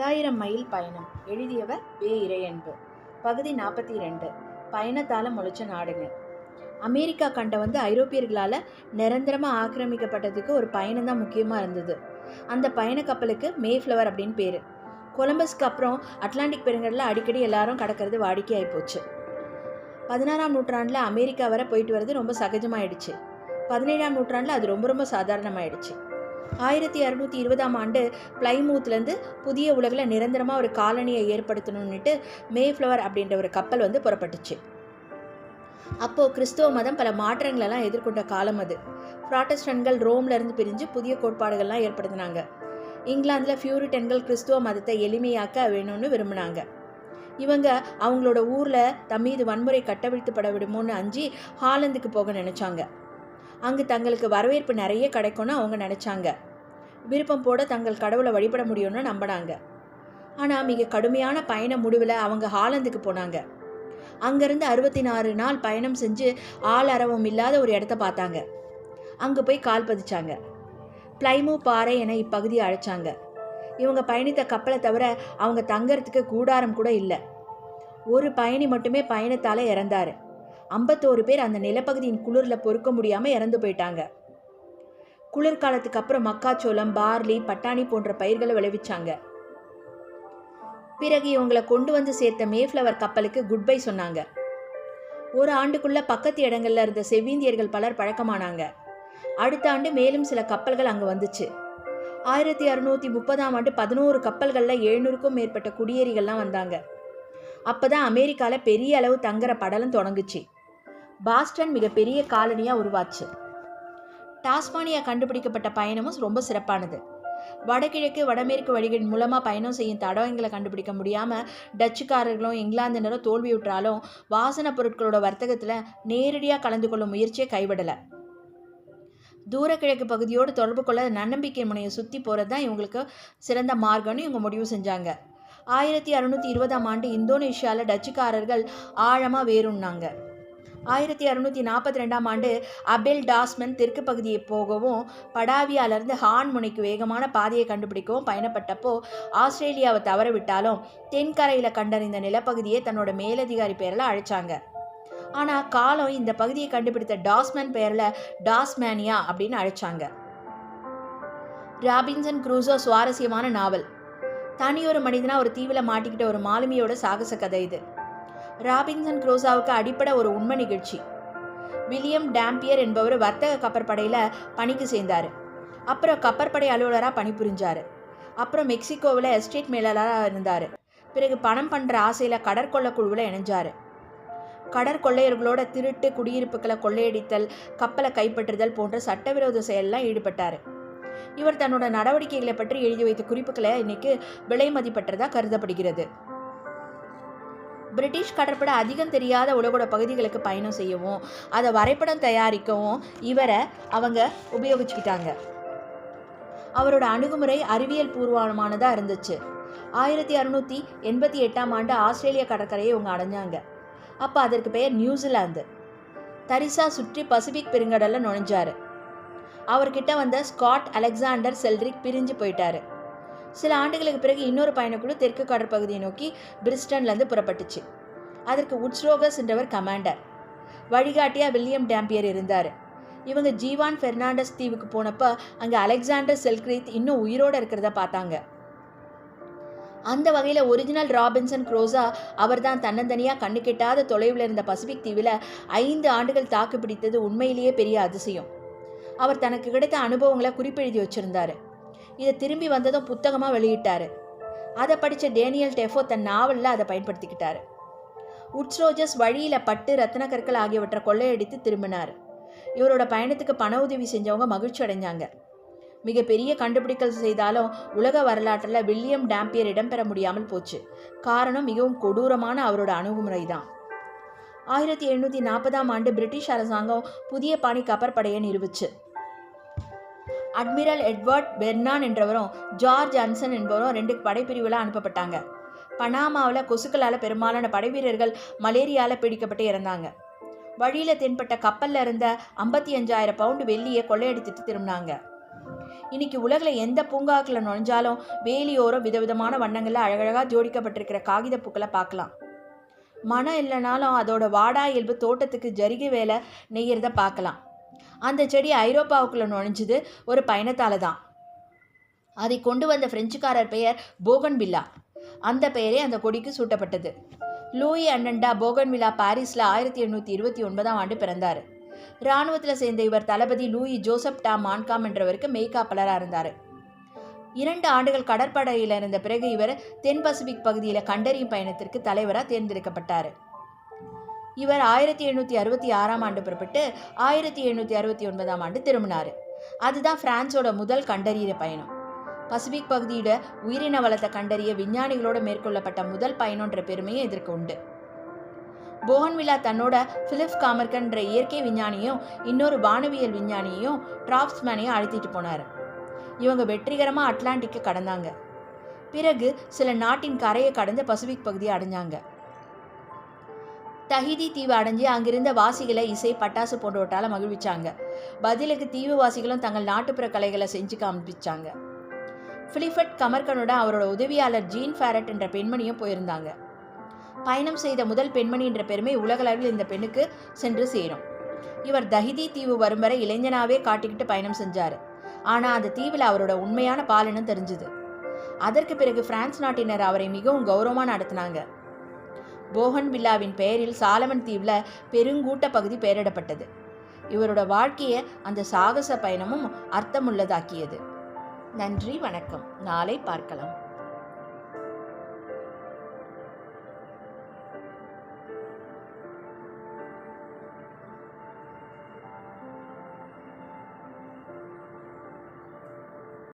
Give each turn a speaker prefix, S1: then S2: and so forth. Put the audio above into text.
S1: பத்தாயிரம் மைல் பயணம். எழுதியவர் வே இறையன்பு. பகுதி நாற்பத்தி ரெண்டு பயணத்தால் முளைச்ச நாடுங்க. அமெரிக்கா கண்டம் வந்து ஐரோப்பியர்களால் நிரந்தரமாக ஆக்கிரமிக்கப்பட்டதுக்கு ஒரு பயணம் தான் முக்கியமாக இருந்தது. அந்த பயண கப்பலுக்கு மேஃப்ளவர் அப்படின்னு பேர். கொலம்பஸ்க்கு அப்புறம் அட்லாண்டிக் பெருங்கடலில் அடிக்கடி எல்லாரும் கடக்கிறது வாடிக்கையாகி போச்சு. பதினாறாம் நூற்றாண்டில் அமெரிக்கா வரை போயிட்டு வர்றது ரொம்ப சகஜமாயிடுச்சு. பதினேழாம் நூற்றாண்டில் அது ரொம்ப ரொம்ப சாதாரணமாயிடுச்சு. ஆயிரத்தி அறுநூத்தி இருபதாம் ஆண்டு பிளைமூத்லேருந்து புதிய உலகில் நிரந்தரமாக ஒரு காலனியை ஏற்படுத்தணுன்னுட்டு மேஃப்ளவர் அப்படின்ற ஒரு கப்பல் வந்து புறப்பட்டுச்சு. அப்போது கிறிஸ்துவ மதம் பல மாற்றங்களெல்லாம் எதிர்கொண்ட காலம் அது. ப்ராட்டஸ்டன்கள் ரோம்லேருந்து பிரிஞ்சு புதிய கோட்பாடுகள்லாம் ஏற்படுத்தினாங்க. இங்கிலாந்தில் ஃபியூரிட்டன்கள் கிறிஸ்துவ மதத்தை எளிமையாக்க வேணும்னு விரும்பினாங்க. இவங்க அவங்களோட ஊரில் தம்மீது வன்முறை கட்டவிழ்த்துப்பட விடுமோன்னு அஞ்சி ஹாலந்துக்கு போக நினச்சாங்க. அங்கு தங்களுக்கு வரவேற்பு நிறைய கிடைக்கும்னு அவங்க நினச்சாங்க. விருப்பம் போட தங்கள் கடவுளை வழிபட முடியும்னு நம்பினாங்க. ஆனால் மிக கடுமையான பயண முடிவில் அவங்க ஹாலந்துக்கு போனாங்க. அங்கேருந்து அறுபத்தி நாலு நாள் பயணம் செஞ்சு ஆள் அரவம் இல்லாத ஒரு இடத்த பார்த்தாங்க. அங்கே போய் கால் பதிச்சாங்க. பிளைமூ பாறை என இப்பகுதியை அழைச்சாங்க. இவங்க பயணித்த கப்பலை தவிர அவங்க தங்கறதுக்கு கூடாரம் கூட இல்லை. ஒரு பயணி மட்டுமே பயணத்தால் இறந்தார். ஐம்பத்தோரு பேர் அந்த நிலப்பகுதியின் குளிரில் பொறுக்க முடியாமல் இறந்து போயிட்டாங்க. குளிர்காலத்துக்கு அப்புறம் மக்காச்சோளம் பார்லி பட்டாணி போன்ற பயிர்களை விளைவிச்சாங்க. பிறகு இவங்களை கொண்டு வந்து சேர்த்த மேஃப்ளவர் கப்பலுக்கு குட் பை சொன்னாங்க. ஒரு ஆண்டுக்குள்ள பக்கத்து இடங்கள்ல இருந்த செவ்விந்தியர்கள் பலர் பழக்கமானாங்க. அடுத்த ஆண்டு மேலும் சில கப்பல்கள் அங்கே வந்துச்சு. ஆயிரத்தி அறுநூற்றி முப்பதாம் ஆண்டு பதினோரு கப்பல்களில் எழுநூறுக்கும் மேற்பட்ட குடியேறிகள்லாம் வந்தாங்க. அப்போ தான் அமெரிக்காவில் பெரிய அளவு தங்குற படலம் தொடங்குச்சு. பாஸ்டன் மிகப்பெரிய காலனியாக உருவாச்சு. டாஸ்மானியா கண்டுபிடிக்கப்பட்ட பயணமும் ரொம்ப சிறப்பானது. வடகிழக்கு வடமேற்கு வழிகள் மூலமாக பயணம் செய்யும் தடவங்களை கண்டுபிடிக்க முடியாமல் டச்சுக்காரர்களும் இங்கிலாந்தினரும் தோல்வியுற்றாலும் வாசன பொருட்களோட வர்த்தகத்தில் நேரடியாக கலந்து கொள்ளும் முயற்சியை கைவிடலை. தூரக்கிழக்கு பகுதியோடு தொடர்பு கொள்ள நன்னம்பிக்கை முனையை சுற்றி போகிறது தான் இவங்களுக்கு சிறந்த மார்க்கம்னு இவங்க முடிவு செஞ்சாங்க. ஆயிரத்தி அறுநூற்றி இருபதாம் ஆண்டு இந்தோனேஷியாவில் டச்சுக்காரர்கள் ஆழமாக வேறுன்னாங்க ஆயிரத்தி அறுநூற்றி நாற்பத்தி ரெண்டாம் ஆண்டு அபெல் டாஸ்மன் தெற்கு பகுதியை போகவும் படாவியாலிருந்து ஹான் முனைக்கு வேகமான பாதையை கண்டுபிடிக்கவும் பயணப்பட்டப்போ ஆஸ்திரேலியாவை தவற விட்டாலும் தென்கரையில் கண்டறிந்த நிலப்பகுதியை தன்னோட மேலதிகாரி பேரில் அழைச்சாங்க. ஆனால் காலம் இந்த பகுதியை கண்டுபிடித்த டாஸ்மேன் பெயரில் டாஸ்மேனியா அப்படின்னு அழைச்சாங்க. ராபின்சன் குரூசோ சுவாரஸ்யமான நாவல். தனியொரு மனிதனாக ஒரு தீவில் மாட்டிக்கிட்ட ஒரு மாலுமியோட சாகச கதை இது. ராபின்சன் குரோசாவுக்கு அடிப்படை ஒரு உண்மை நிகழ்ச்சி. வில்லியம் டேம்பியர் என்பவர் வர்த்தக கப்பற்படையில் பணிக்கு சேர்ந்தார். அப்புறம் கப்பற்படை அலுவலராக பணிபுரிஞ்சார். அப்புறம் மெக்சிகோவில் எஸ்டேட் மேலாளராக இருந்தார். பிறகு பணம் பண்ணுற ஆசையில் கடற்கொள்ள குழுவில் இணைஞ்சார். கடற்கொள்ளையர்களோட திருட்டு குடியிருப்புகளை கொள்ளையடித்தல் கப்பலை கைப்பற்றுதல் போன்ற சட்டவிரோத செயலெலாம் ஈடுபட்டார். இவர் தன்னோட நடவடிக்கைகளை பற்றி எழுதி வைத்த குறிப்புகளை இன்னைக்கு விலை மதிப்பற்றதாக கருதப்படுகிறது. பிரிட்டிஷ் கடற்படை அதிகம் தெரியாத உலகோட பகுதிகளுக்கு பயணம் செய்யவும் அதை வரைபடம் தயாரிக்கவும் இவரை அவங்க உபயோகிச்சுக்கிட்டாங்க. அவரோட அணுகுமுறை அறிவியல் பூர்வமானதாக இருந்துச்சு. ஆயிரத்தி அறுநூற்றி எண்பத்தி எட்டாம் ஆண்டு ஆஸ்திரேலிய கடற்கரையை இவங்க அடைஞ்சாங்க. அப்போ அதற்கு பெயர் நியூசிலாந்து. தரிசா சுற்றி பசிபிக் பெருங்கடலில் நுழைஞ்சார். அவர்கிட்ட வந்த ஸ்காட் அலெக்சாண்டர் செல்ரிக் பிரிஞ்சு போயிட்டாரு. சில ஆண்டுகளுக்கு பிறகு இன்னொரு பயணக்குழு தெற்கு கடற்பகுதியை நோக்கி பிரிஸ்டன்லேருந்து புறப்பட்டுச்சு. அதற்கு உட்ஸ்ரோகஸ் என்றவர் கமாண்டர். வழிகாட்டியாக வில்லியம் டேம்பியர் இருந்தார். இவங்க ஜீவான் பெர்னாண்டஸ் தீவுக்கு போனப்போ அங்கே அலெக்சாண்டர் செல்க்ரீத் இன்னும் உயிரோடு இருக்கிறத பார்த்தாங்க. அந்த வகையில் ஒரிஜினல் ராபின்சன் குரோசா அவர் தான் தன்னந்தனியாக கண்ணு கெட்டாத தொலைவில் இருந்த பசிபிக் தீவில் ஐந்து ஆண்டுகள் தாக்கு பிடித்தது உண்மையிலேயே பெரிய அதிசயம். அவர் தனக்கு கிடைத்த அனுபவங்களை குறிப்பெழுதி வச்சுருந்தாரு. இதை திரும்பி வந்ததும் புத்தகமாக வெளியிட்டார். அதை படித்த டேனியல் டெஃபோ தன் நாவலில் அதை பயன்படுத்திக்கிட்டார். உட்ஸ்ரோஜஸ் வழியில் பட்டு ரத்ன கற்கள் ஆகியவற்றை கொள்ளையடித்து திரும்பினார். இவரோட பயணத்துக்கு பண உதவி செஞ்சவங்க மகிழ்ச்சி அடைஞ்சாங்க. மிகப்பெரிய கண்டுபிடிக்கல் செய்தாலும் உலக வரலாற்றில் வில்லியம் டேம்பியர் இடம்பெற முடியாமல் போச்சு. காரணம் மிகவும் கொடூரமான அவரோட அணுகுமுறை தான் ஆயிரத்தி எழுநூற்றி நாற்பதாம் ஆண்டு பிரிட்டிஷ் அரசாங்கம் புதிய பாணி கப்பற்படையை நிறுவிச்சு அட்மிரல் எட்வர்ட் பெர்னான் என்றவரும் ஜார்ஜ் அன்சன் என்பவரும் ரெண்டு படைப்பிரிவில் அனுப்பப்பட்டாங்க. பனாமாவில் கொசுக்களால் பெரும்பாலான படைவீரர்கள் மலேரியாவில் பிடிக்கப்பட்டு இறந்தாங்க. வழியில் தென்பட்ட கப்பலில் இருந்த ஐம்பத்தி அஞ்சாயிரம் பவுண்டு வெள்ளியை கொள்ளையடித்துட்டு திரும்பினாங்க. இன்னைக்கு உலகில் எந்த பூங்காக்கில் நுழைஞ்சாலும் வேலியோரம் விதவிதமான வண்ணங்களில் அழகழகாக ஜோடிக்கப்பட்டிருக்கிற காகித பூக்களை பார்க்கலாம். மனம் இல்லைனாலும் அதோட வாடா இயல்பு தோட்டத்துக்கு ஜரிகை வேலை நெய்யறத பார்க்கலாம். அந்த செடி ஐரோப்பாவுக்குள்ளே நுழைஞ்சது ஒரு பயணத்தால் தான் அதை கொண்டு வந்த பிரெஞ்சுக்காரர் பெயர் போகன்வில்லா. அந்த பெயரே அந்த கொடிக்கு சூட்டப்பட்டது. லூயி அண்டண்டா போகன்வில்லா பாரிஸில் ஆயிரத்தி எண்ணூற்றி இருபத்தி ஒன்பதாம் ஆண்டு பிறந்தார். இராணுவத்தில் சேர்ந்த இவர் தளபதி லூயி ஜோசப் டா மான்காம் என்றவருக்கு மெய்காப்பலராக இருந்தார். இரண்டு ஆண்டுகள் கடற்படையில் இருந்த பிறகு இவர் தென் பசிபிக் பகுதியில் கண்டறியும் பயணத்திற்கு தலைவராக தேர்ந்தெடுக்கப்பட்டார். இவர் ஆயிரத்தி எண்ணூற்றி அறுபத்தி ஆறாம் ஆண்டு புறப்பட்டு ஆயிரத்தி எண்ணூற்றி அறுபத்தி ஒன்பதாம் ஆண்டு திரும்பினார். அதுதான் பிரான்ஸோட முதல் கண்டறியிற பயணம். பசிபிக் பகுதியோட உயிரின வளத்தை கண்டறிய விஞ்ஞானிகளோடு மேற்கொள்ளப்பட்ட முதல் பயணம்ன்ற பெருமையும் இதற்கு உண்டு. போகன்வில்லா தன்னோட பிலிப் காமர்கன்ற இயற்கை விஞ்ஞானியும் இன்னொரு வானவியல் விஞ்ஞானியையும் டிராப்ஸ்மேனையும் அழுத்திட்டு போனார். இவங்க வெற்றிகரமாக அட்லாண்டிக்கை கடந்தாங்க. பிறகு சில நாட்டின் கரையை கடந்து பசிபிக் பகுதியை அடைஞ்சாங்க. தஹிதி தீவு அடைஞ்சு அங்கிருந்த வாசிகளை இசை பட்டாசு போன்றவற்றால் மகிழ்விச்சாங்க. பதிலுக்கு தீவு வாசிகளும் தங்கள் நாட்டுப்புற கலைகளை செஞ்சு காமிப்பிச்சாங்க பிலிஃபட் கமர்கனுடன் அவரோட உதவியாளர் ஜீன் ஃபேரட் என்ற பெண்மணியும் போயிருந்தாங்க. பயணம் செய்த முதல் பெண்மணி என்ற பெருமை உலகளவில் இந்த பெண்ணுக்கு சென்று சேரும். இவர் தஹிதி தீவு வரும் வரை இளைஞனாவே காட்டிக்கிட்டு பயணம் செஞ்சார். ஆனால் அந்த தீவில் அவரோட உண்மையான பாலினம் தெரிஞ்சுது. அதற்கு பிறகு பிரான்ஸ் நாட்டினர் அவரை மிகவும் கௌரவமாக நடத்தினாங்க. போகன் வில்லாவின் பெயரில் சாலமன் தீவில் பெருங்கூட்ட பகுதி பெயரிடப்பட்டது. இவரோட வாழ்க்கையை அந்த சாகச பயணமும் அர்த்தமுள்ளதாக்கியது. நன்றி வணக்கம். நாளை பார்க்கலாம்.